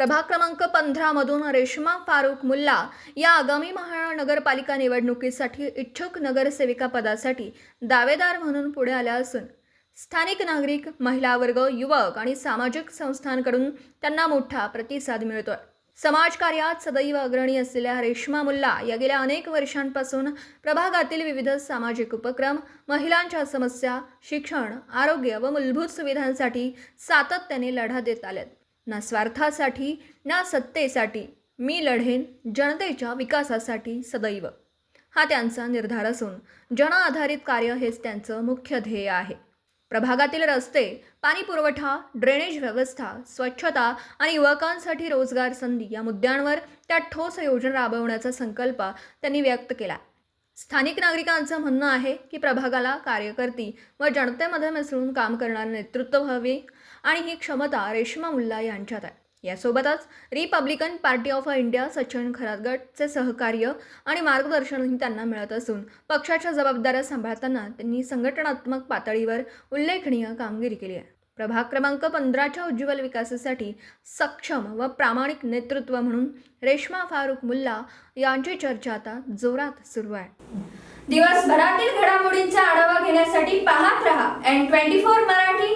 प्रभाग क्रमांक पंधरामधून रेश्मा फारुख मुल्ला या आगामी महानगरपालिका निवडणुकीसाठी इच्छुक नगरसेविका पदासाठी दावेदार म्हणून पुढे आल्या असून स्थानिक नागरिक महिला वर्ग युवक आणि सामाजिक संस्थांकडून त्यांना मोठा प्रतिसाद मिळतोय. समाजकार्यात सदैव अग्रणी असलेल्या रेश्मा मुल्ला या गेल्या अनेक वर्षांपासून प्रभागातील विविध सामाजिक उपक्रम महिलांच्या समस्या शिक्षण आरोग्य व मूलभूत सुविधांसाठी सातत्याने लढा देत आल्यात. ना स्वार्थासाठी ना सत्तेसाठी मी लढेन जनतेच्या विकासासाठी सदैव. हा त्यांचा निर्धार असून जन आधारित कार्य हेच त्यांचं मुख्य ध्येय आहे. प्रभागातील रस्ते पाणी पुरवठा ड्रेनेज व्यवस्था स्वच्छता आणि युवकांसाठी रोजगार संधी या मुद्द्यांवर त्या ठोस योजना राबवण्याचा संकल्प त्यांनी व्यक्त केला. स्थानिक नागरिकांचं म्हणणं आहे की प्रभागाला कार्यकर्ती व जनतेमध्ये मिसळून काम करणारं नेतृत्व हवे आणि ही क्षमता रेश्मा मुल्ला यांच्यात आहे. यासोबतच Republican Party of India Sachin खरातगटचे सहकार्य आणि मार्गदर्शनही त्यांना मिळत असून पक्षाच्या जबाबदाऱ्या सांभाळताना त्यांनी संघटनात्मक पातळीवर उल्लेखनीय कामगिरी केली आहे. प्रभाग क्रमांक पंधराच्या उज्ज्वल विकासासाठी सक्षम व प्रामाणिक नेतृत्व म्हणून रेश्मा फारुख मुल्ला यांची चर्चा आता जोरात सुरू आहे. दिवसभरातील घडामोडींचा आढावा घेण्यासाठी पाहत रहा एन ट्वेंटी फोर मराठी